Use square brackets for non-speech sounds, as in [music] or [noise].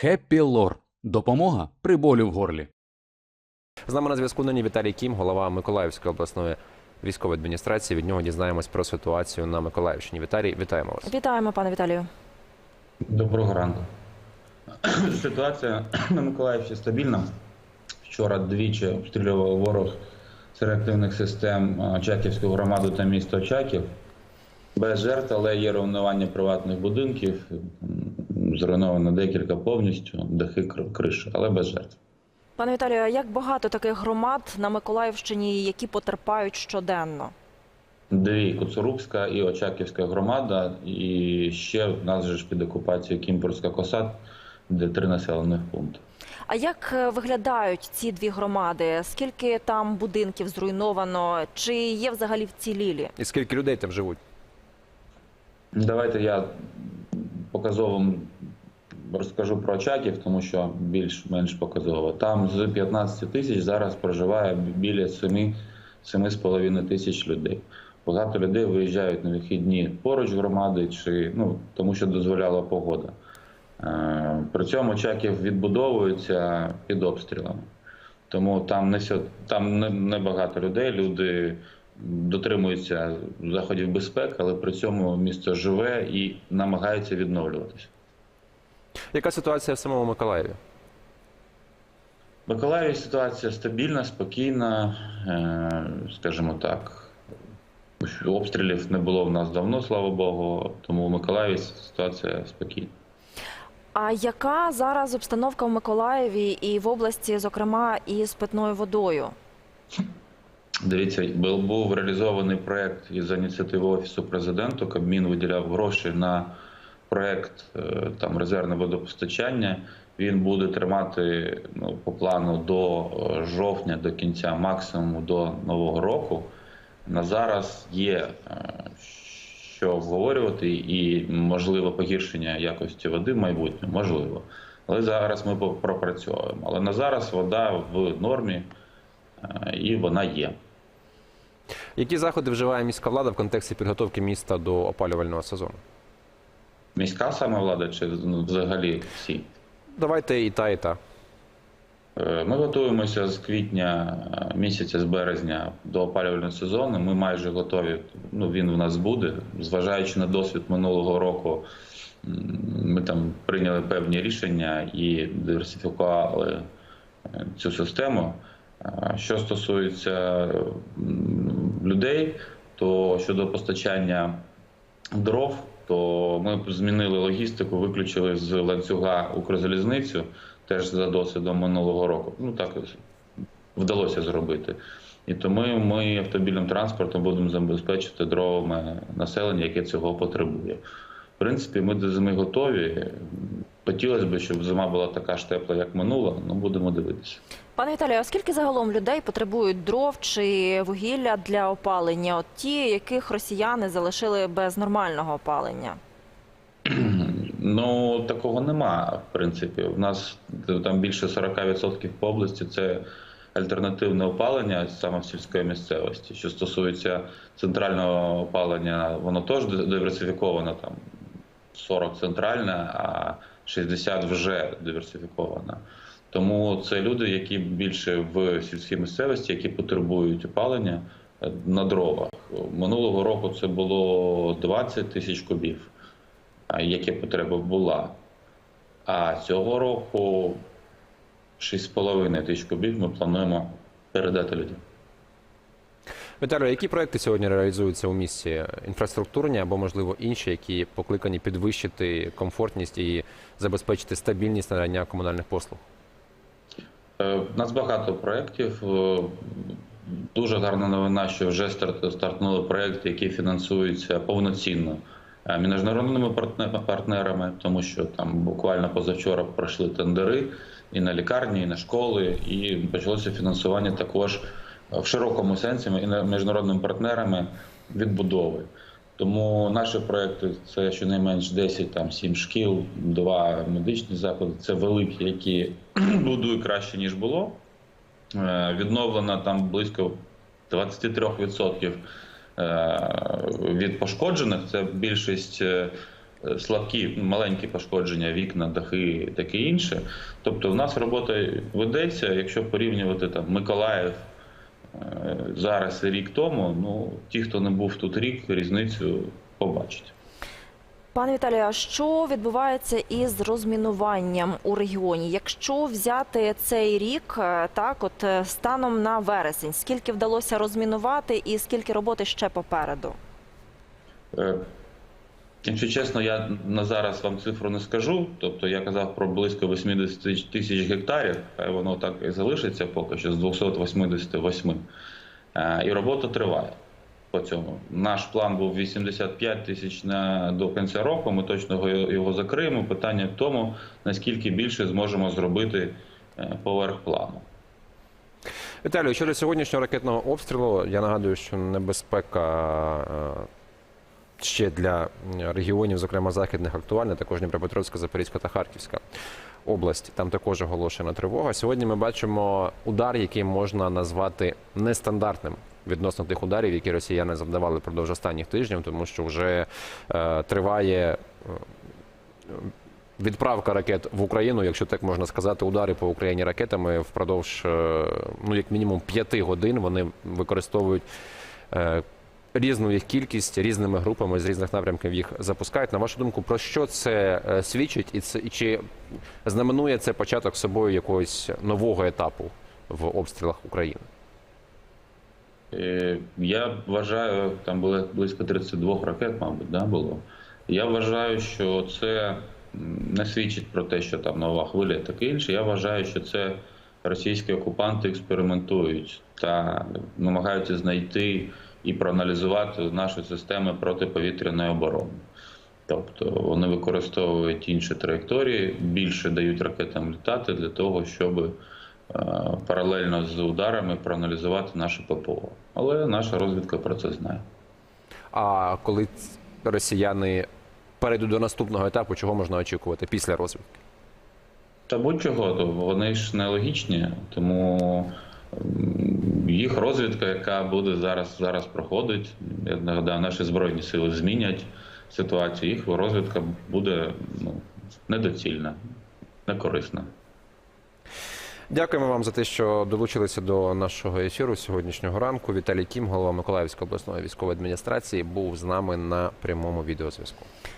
Хеппі Лор. Допомога при болі в горлі. З нами на зв'язку нині Віталій Кім, голова Миколаївської обласної військової адміністрації. Від нього дізнаємось про ситуацію на Миколаївщині. Віталій, вітаємо вас. Вітаємо, пане Віталію. Доброго ранку. [clears throat] Ситуація [clears throat] на Миколаївщині стабільна. Вчора двічі обстрілював ворог з реактивних систем Очаківську громаду та місто Очаків. Без жертв, але є руйнування приватних будинків. Зруйновано декілька повністю, дахи, кр- криші, але без жертв. Пане Віталію, а як багато таких громад на Миколаївщині, які потерпають щоденно? Дві Куцурубська і Очаківська громада, і ще в нас же ж під окупацією Кімпурська Косад, де три населених пункти. А як е, виглядають ці дві громади? Скільки там будинків зруйновано? Чи є взагалі вцілілі? І скільки людей там живуть? Давайте я показово розкажу про Очаків, тому що більш-менш показово. Там з 15 тисяч зараз проживає біля 7 7,5 тисяч людей. Багато людей виїжджають на вихідні поруч громади, чи ну тому, що дозволяла погода. Е, При цьому Очаків відбудовується під обстрілами. Тому там не все, там не, не багато людей. Люди дотримуються заходів безпеки, але при цьому місто живе і намагається відновлюватися. Яка ситуація в самому Миколаєві? В Миколаєві ситуація стабільна, спокійна, е, скажімо так. Обстрілів не було в нас давно, слава Богу, тому в Миколаєві ситуація спокійна. А яка зараз обстановка в Миколаєві і в області, зокрема, із питною водою? Дивіться, був був реалізований проект із ініціативи Офісу президента. Кабмін виділяв гроші на проект е, там резервне водопостачання. Він буде тримати ну, по плану до е, жовтня, до кінця, максимум до нового року. На зараз є е, що обговорювати, і можливо погіршення якості води в майбутньому, можливо. Але зараз ми пропрацьовуємо. Але на зараз вода в нормі і вона є. Які заходи вживає міська влада в контексті підготовки міста до опалювального сезону? Міська саме влада чи ну, взагалі всі? Давайте і та, і та. Е, Ми готуємося з квітня е, місяця, з березня до опалювального сезону. Ми майже готові. Ну він в нас буде. Зважаючи на досвід минулого року, ми там прийняли певні рішення і диверсифікували е, цю систему. Що стосується людей, то щодо постачання дров, то ми змінили логістику, виключили з ланцюга Укрзалізницю теж за досвідом минулого року. Ну так вдалося зробити. І тому ми автобільним транспортом будемо забезпечити дровами населення, яке цього потребує. В принципі, ми до зими готові. Хотілося б, щоб зима була така ж тепла, як минула, ну будемо дивитися. Пане Віталію, а скільки загалом людей потребують дров чи вугілля для опалення? От ті, яких росіяни залишили без нормального опалення? [clears throat] Ну такого нема. В принципі, у нас там більше 40% по області це альтернативне опалення саме в сільської місцевості. Що стосується центрального опалення, воно теж диверсифіковано там 40 центральне, а 60 вже диверсифіковано. Тому це люди, які більше в сільській місцевості, які потребують опалення е, на дровах. Минулого року це було 20 тисяч кубів яка потреба була. А цього року 6,5 тисяч кубів ми плануємо передати людям. Віталію, які проекти сьогодні реалізуються у місті? Інфраструктурні або, можливо, інші, які покликані підвищити комфортність і забезпечити стабільність надання комунальних послуг? Е, У нас багато проєктів. Е, Дуже гарна новина, що вже старт- стартнули проєкти, які фінансуються повноцінно е, міжнародними партнерами, тому що там буквально позавчора пройшли тендери і на лікарні, і на школи, і почалося фінансування також в широкому сенсі і міжнародними партнерами відбудови. Тому наші проекти це щонайменш 10, там 7 шкіл, два медичні заклади. Це великі, які [clears throat] будують краще ніж було. Е, Відновлено там близько 23% е, від пошкоджених. Це більшість е, слабкі, маленькі пошкодження, вікна, дахи, таке інше. Тобто, в нас робота ведеться, якщо порівнювати там Миколаїв зараз і рік тому, ну ті, хто не був тут рік, різницю побачать. Пане Віталію, а що відбувається із розмінуванням у регіоні? Якщо взяти цей рік, е, так от е, станом на вересень, скільки вдалося розмінувати і скільки роботи ще попереду? Якщо чесно, я на зараз вам цифру не скажу. Тобто я казав про близько 80 тисяч гектарів, хай воно так і залишиться поки що з 288. Е, І робота триває по цьому. Наш план був 85 тисяч на до кінця року. Ми точно його, його закриємо. Питання в тому, наскільки більше зможемо зробити е, поверх плану. Віталію, щодо сьогоднішнього ракетного обстрілу, я нагадую, що небезпека е, ще для регіонів, зокрема західних, актуальна, також Дніпропетровська, Запорізька та Харківська області. Там також оголошена тривога. Сьогодні ми бачимо удар, який можна назвати нестандартним. Відносно тих ударів, які росіяни завдавали впродовж останніх тижнів, тому що вже е, триває е, відправка ракет в Україну, якщо так можна сказати, удари по Україні ракетами впродовж е, ну як мінімум п'яти годин вони використовують. е, Різну їх кількість різними групами з різних напрямків їх запускають. На вашу думку, про що це е, свідчить, і це і чи знаменує це початок собою якогось нового етапу в обстрілах України? Е, Я вважаю, там було близько 32 ракет, мабуть, да, було. Я вважаю, що це не свідчить про те, що там нова хвиля таке інше. Я вважаю, що це російські окупанти експериментують та намагаються знайти і проаналізувати нашу систему протиповітряної оборони. Тобто вони використовують інші траєкторії, більше дають ракетам літати для того, щоб е, паралельно з ударами проаналізувати наше ППО. Але наша розвідка про це знає. А коли росіяни перейдуть до наступного етапу, чого можна очікувати після розвідки? Та будь-чого, вони ж нелогічні, тому їх розвідка, яка буде зараз, зараз проходить, я нагадаю, наші збройні сили змінять ситуацію. Їх розвідка буде ну, недоцільна, некорисна. Дякуємо вам за те, що долучилися до нашого ефіру сьогоднішнього ранку. Віталій Кім, голова Миколаївської обласної військової адміністрації, був з нами на прямому відеозв'язку.